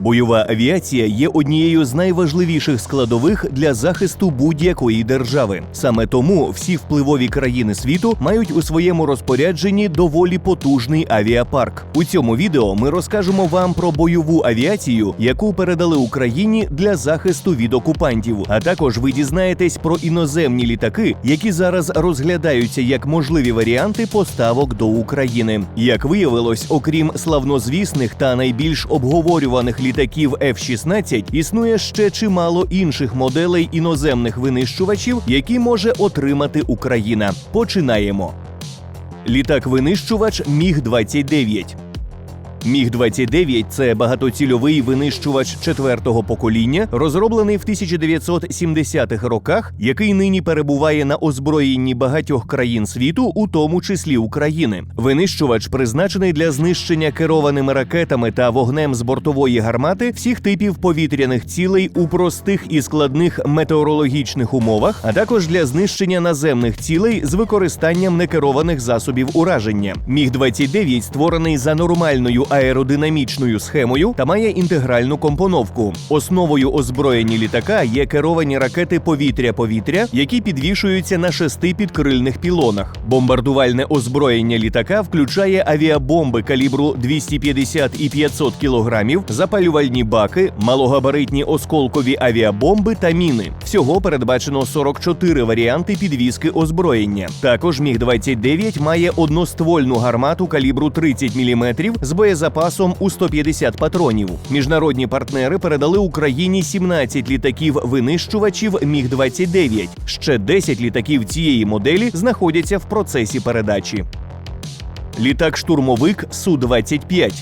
Бойова авіація є однією з найважливіших складових для захисту будь-якої держави. Саме тому всі впливові країни світу мають у своєму розпорядженні доволі потужний авіапарк. У цьому відео ми розкажемо вам про бойову авіацію, яку передали Україні для захисту від окупантів. А також ви дізнаєтесь про іноземні літаки, які зараз розглядаються як можливі варіанти поставок до України. Як виявилось, окрім славнозвісних та найбільш обговорюваних літаків F-16, існує ще чимало інших моделей іноземних винищувачів, які може отримати Україна. Починаємо. Літак-винищувач Міг 29 Міг 29 це багатоцільовий винищувач четвертого покоління, розроблений в 1970-х роках, який нині перебуває на озброєнні багатьох країн світу, у тому числі України. Винищувач призначений для знищення керованими ракетами та вогнем з бортової гармати всіх типів повітряних цілей у простих і складних метеорологічних умовах, а також для знищення наземних цілей з використанням некерованих засобів ураження. Міг 29 створений за нормальною аеродинамічною схемою та має інтегральну компоновку. Основою озброєння літака є керовані ракети повітря-повітря, які підвішуються на шести підкрильних пілонах. Бомбардувальне озброєння літака включає авіабомби калібру 250 і 500 кілограмів, запалювальні баки, малогабаритні осколкові авіабомби та міни. Всього передбачено 44 варіанти підвізки озброєння. Також міг 29 має одноствольну гармату калібру 30 мм з боєзапасом у 150 патронів. Міжнародні партнери передали Україні 17 літаків-винищувачів Міг 29 Ще 10 літаків цієї моделі знаходяться в процесі передачі. Літак-штурмовик Су-25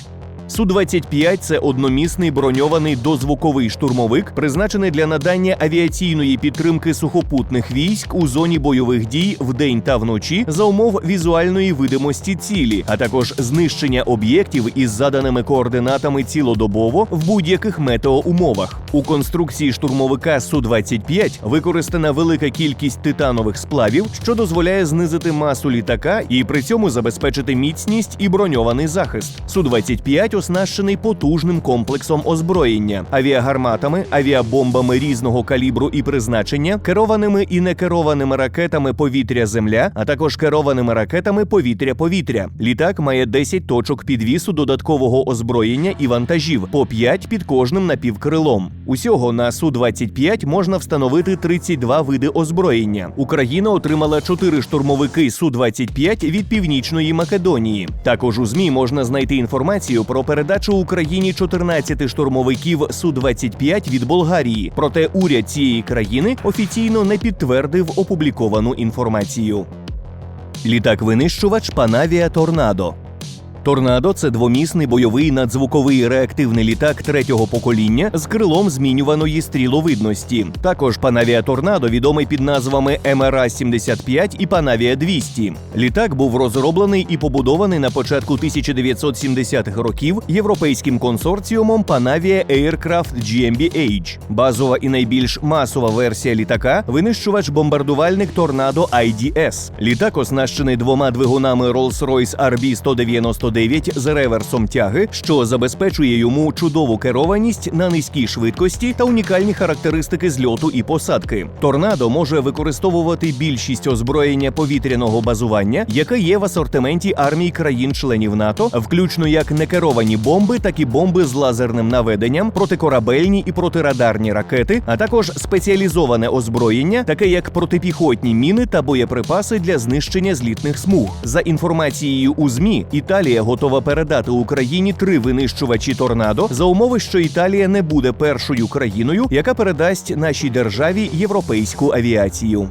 Су-25 – це одномісний броньований дозвуковий штурмовик, призначений для надання авіаційної підтримки сухопутних військ у зоні бойових дій вдень та вночі за умов візуальної видимості цілі, а також знищення об'єктів із заданими координатами цілодобово в будь-яких метеоумовах. У конструкції штурмовика Су-25 використана велика кількість титанових сплавів, що дозволяє знизити масу літака і при цьому забезпечити міцність і броньований захист. Су-25 оснащений потужним комплексом озброєння, авіагарматами, авіабомбами різного калібру і призначення, керованими і некерованими ракетами повітря-земля, а також керованими ракетами повітря-повітря. Літак має 10 точок підвісу додаткового озброєння і вантажів, по 5 під кожним напівкрилом. Усього на Су-25 можна встановити 32 види озброєння. Україна отримала 4 штурмовики Су-25 від Північної Македонії. Також у ЗМІ можна знайти інформацію про передачу Україні 14 штурмовиків Су-25 від Болгарії. Проте уряд цієї країни офіційно не підтвердив опубліковану інформацію. Літак-винищувач Панавія Торнадо. Торнадо це двомісний бойовий надзвуковий реактивний літак третього покоління з крилом змінюваної стріловидності. Також Панавія Торнадо відомий під назвами МРА 75 і Панавія 200. Літак був розроблений і побудований на початку 1970-х років європейським консорціумом Panavia Aircraft GmbH. Базова і найбільш масова версія літака винищувач бомбардувальник Торнадо IDS. Літак оснащений двома двигунами Rolls-Royce RB-199 з реверсом тяги, що забезпечує йому чудову керованість на низькій швидкості та унікальні характеристики зльоту і посадки. Торнадо може використовувати більшість озброєння повітряного базування, яке є в асортименті армій країн-членів НАТО, включно як некеровані бомби, так і бомби з лазерним наведенням, протикорабельні і протирадарні ракети, а також спеціалізоване озброєння, таке як протипіхотні міни та боєприпаси для знищення злітних смуг. За інформацією у ЗМІ, Італія готова передати Україні три винищувачі торнадо за умови, що Італія не буде першою країною, яка передасть нашій державі європейську авіацію.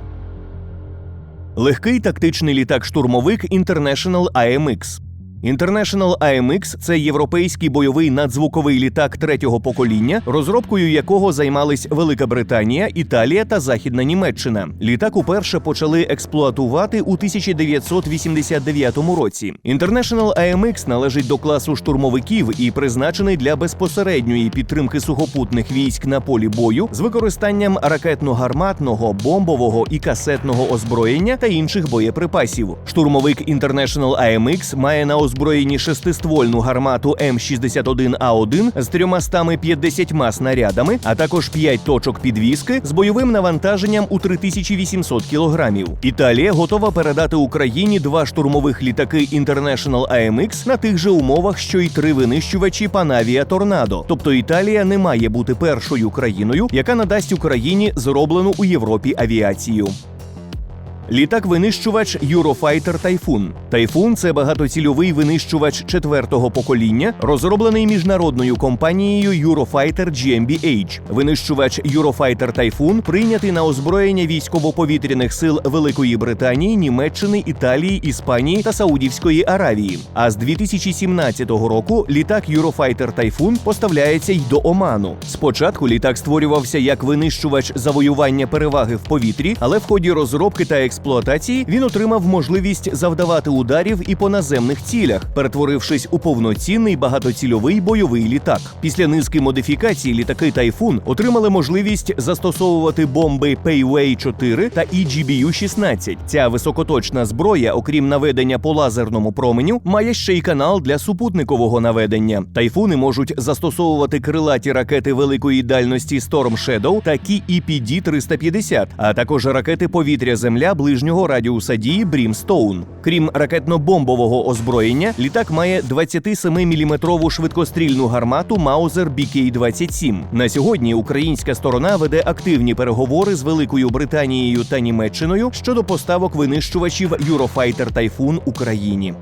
Легкий тактичний літак-штурмовик International AMX. International AMX – це європейський бойовий надзвуковий літак третього покоління, розробкою якого займались Велика Британія, Італія та Західна Німеччина. Літак уперше почали експлуатувати у 1989 році. International AMX належить до класу штурмовиків і призначений для безпосередньої підтримки сухопутних військ на полі бою з використанням ракетно-гарматного, бомбового і касетного озброєння та інших боєприпасів. Штурмовик International AMX має на озброєні шестиствольну гармату М61А1 з 350 снарядами, а також 5 точок підвіски з бойовим навантаженням у 3800 кілограмів. Італія готова передати Україні два штурмових літаки International AMX на тих же умовах, що й три винищувачі Panavia Торнадо. Тобто Італія не має бути першою країною, яка надасть Україні зроблену у Європі авіацію. Літак-винищувач Eurofighter Typhoon. Тайфун це багатоцільовий винищувач четвертого покоління, розроблений міжнародною компанією Eurofighter GmbH. Винищувач Eurofighter Typhoon прийнятий на озброєння військово-повітряних сил Великої Британії, Німеччини, Італії, Іспанії та Саудівської Аравії. А з 2017 року літак Eurofighter Typhoon поставляється й до Оману. Спочатку літак створювався як винищувач завоювання переваги в повітрі, але в ході розробки та експлуатації він отримав можливість завдавати ударів і по наземних цілях, перетворившись у повноцінний багатоцільовий бойовий літак. Після низки модифікацій літаки Тайфун отримали можливість застосовувати бомби Payway 4 та EGBU 16 Ця високоточна зброя, окрім наведення по лазерному променю, має ще й канал для супутникового наведення. Тайфуни можуть застосовувати крилаті ракети великої дальності Storm Shadow та EPD 350 а також ракети повітря-земля ближнього радіуса дії Брімстоун. Крім ракетно-бомбового озброєння, літак має 27-мм швидкострільну гармату Маузер BK-27. На сьогодні українська сторона веде активні переговори з Великою Британією та Німеччиною щодо поставок винищувачів Eurofighter Typhoon Україні.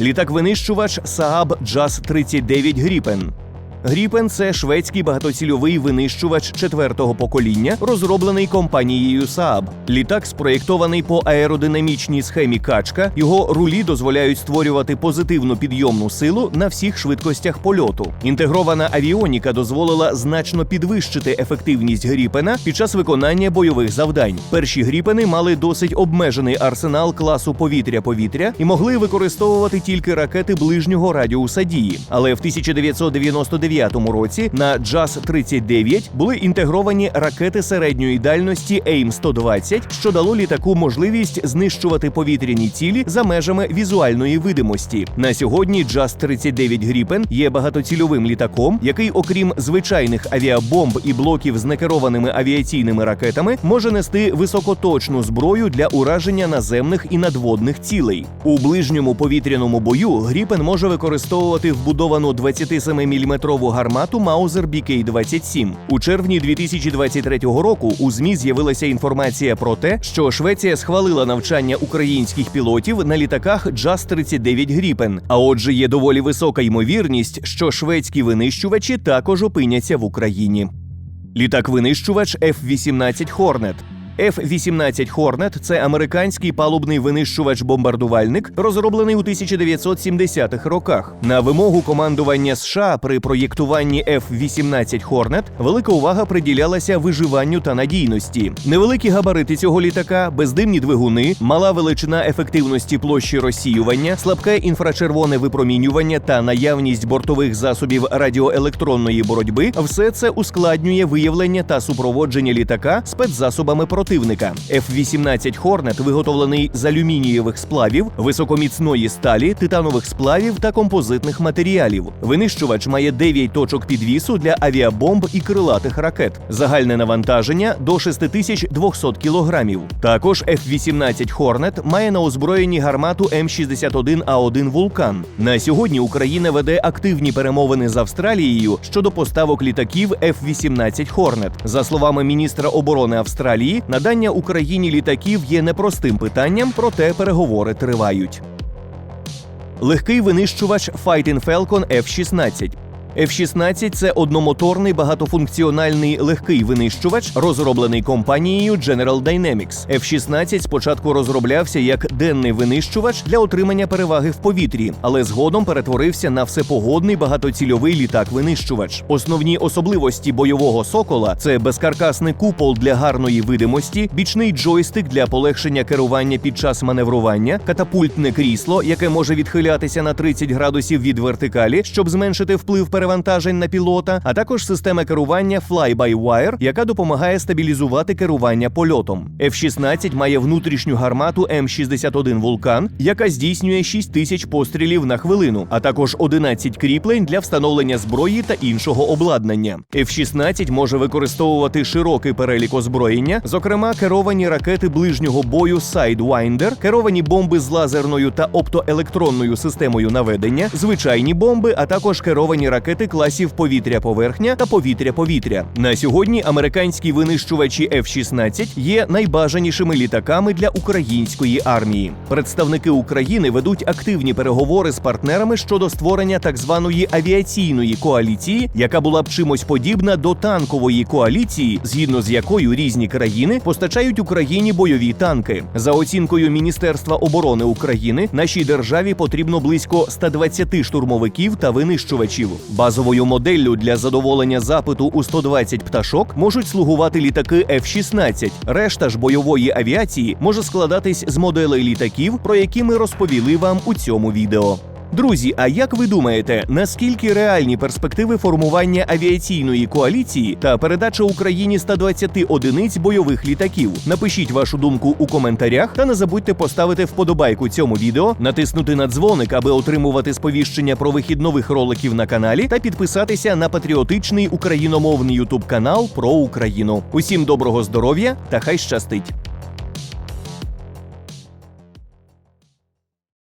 Літак-винищувач Saab JAS 39 Gripen. Гріпен це шведський багатоцільовий винищувач четвертого покоління, розроблений компанією Saab. Літак спроєктований по аеродинамічній схемі качка. Його рулі дозволяють створювати позитивну підйомну силу на всіх швидкостях польоту. Інтегрована авіоніка дозволила значно підвищити ефективність гріпена під час виконання бойових завдань. Перші гріпени мали досить обмежений арсенал класу повітря-повітря і могли використовувати тільки ракети ближнього радіуса дії. Але в 1999 році на JAS 39 були інтегровані ракети середньої дальності AIM-120, що дало літаку можливість знищувати повітряні цілі за межами візуальної видимості. На сьогодні JAS 39 Gripen є багатоцільовим літаком, який, окрім звичайних авіабомб і блоків з некерованими авіаційними ракетами, може нести високоточну зброю для ураження наземних і надводних цілей. У ближньому повітряному бою Гріпен може використовувати вбудовану 27-мм гармату Маузер BK-27. У червні 2023 року у змі з'явилася інформація про те, що Швеція схвалила навчання українських пілотів на літаках JAS 39 Gripen. А отже, є доволі висока ймовірність, що шведські винищувачі також опиняться в Україні. Літак-винищувач F-18 Hornet F-18 Hornet – це американський палубний винищувач-бомбардувальник, розроблений у 1970-х роках. На вимогу командування США при проєктуванні F-18 Hornet велика увага приділялася виживанню та надійності. Невеликі габарити цього літака, бездимні двигуни, мала величина ефективності площі розсіювання, слабке інфрачервоне випромінювання та наявність бортових засобів радіоелектронної боротьби – все це ускладнює виявлення та супроводження літака спецзасобами противника. F-18 Hornet виготовлений з алюмінієвих сплавів, високоміцної сталі, титанових сплавів та композитних матеріалів. Винищувач має 9 точок підвісу для авіабомб і крилатих ракет. Загальне навантаження до 6200 кілограмів. Також F-18 Hornet має на озброєнні гармату М61А1 Вулкан. На сьогодні Україна веде активні перемовини з Австралією щодо поставок літаків F-18 Hornet. За словами міністра оборони Австралії, надання Україні літаків є непростим питанням, проте переговори тривають. Легкий винищувач Fighting Falcon F-16. F-16 – це одномоторний багатофункціональний легкий винищувач, розроблений компанією General Dynamics. F-16 спочатку розроблявся як денний винищувач для отримання переваги в повітрі, але згодом перетворився на всепогодний багатоцільовий літак-винищувач. Основні особливості бойового сокола це безкаркасний купол для гарної видимості, бічний джойстик для полегшення керування під час маневрування, катапультне крісло, яке може відхилятися на 30 градусів від вертикалі, щоб зменшити вплив переваги перевантажень на пілота, а також система керування Fly-by-Wire, яка допомагає стабілізувати керування польотом. F-16 має внутрішню гармату М61 Вулкан, яка здійснює 6 тисяч пострілів на хвилину, а також 11 кріплень для встановлення зброї та іншого обладнання. F-16 може використовувати широкий перелік озброєння, зокрема керовані ракети ближнього бою Sidewinder, керовані бомби з лазерною та оптоелектронною системою наведення, звичайні бомби, а також керовані ракети класів повітря-поверхня та повітря-повітря. На сьогодні американські винищувачі F-16 є найбажанішими літаками для української армії. Представники України ведуть активні переговори з партнерами щодо створення так званої авіаційної коаліції, яка була б чимось подібна до танкової коаліції, згідно з якою різні країни постачають Україні бойові танки. За оцінкою Міністерства оборони України, нашій державі потрібно близько 120 штурмовиків та винищувачів. Базовою моделлю для задоволення запиту у 120 пташок можуть слугувати літаки F-16. Решта ж бойової авіації може складатись з моделей літаків, про які ми розповіли вам у цьому відео. Друзі, а як ви думаєте, наскільки реальні перспективи формування авіаційної коаліції та передача Україні 120 одиниць бойових літаків? Напишіть вашу думку у коментарях та не забудьте поставити вподобайку цьому відео, натиснути на дзвоник, аби отримувати сповіщення про вихід нових роликів на каналі, та підписатися на патріотичний україномовний ютуб канал про Україну. Усім доброго здоров'я та хай щастить!